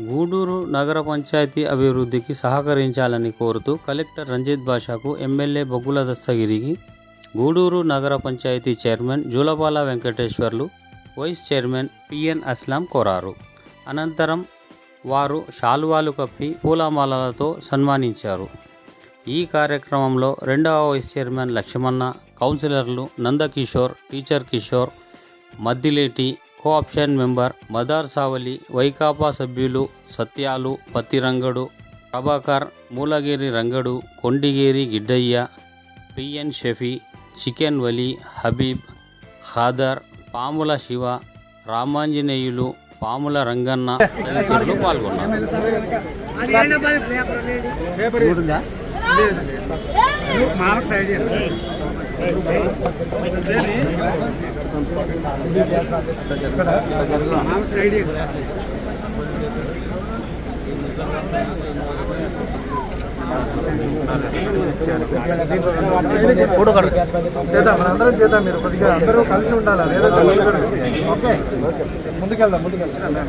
గూడూరు నగర పంచాయతీ అభివృద్ధికి సహకరించాలని కోరుతూ కలెక్టర్ రంజిత్ బాషాకు ఎమ్మెల్యే బొగ్గుల దస్తగిరికి గూడూరు నగర panchayat chairman Julapala Venkateswarlu vice chairman P N Aslam కోరారు. అనంతరం వారు శాలువాలు కప్పి పూలమాలలతో సన్మానించారు. ఈ కార్యక్రమంలో రెండవ వైస్ చైర్మన్ లక్ష్మణ కౌన్సిలర్లు Nandakishore teacher Kishore Maddileti cooption member Madar Savali Vaikapa సభ్యులు Satyalu Pattirangadu Prabhakar Mulagiri Rangadu Kondigeri Giddaiah P N Shafi chicken Vali Habib Khadar Pamula Shiva Ramanjaneyulu Pamula Ranganna తదితరులు పాల్గొన్నారు. మామకు సైడ్ చేద్దాం మనందరం చేద్దాం మీరు కొద్దిగా అందరూ కలిసి ఉండాలి? లేదా ఓకే. ముందుకెళ్దాం ముందుకెళ్దాం.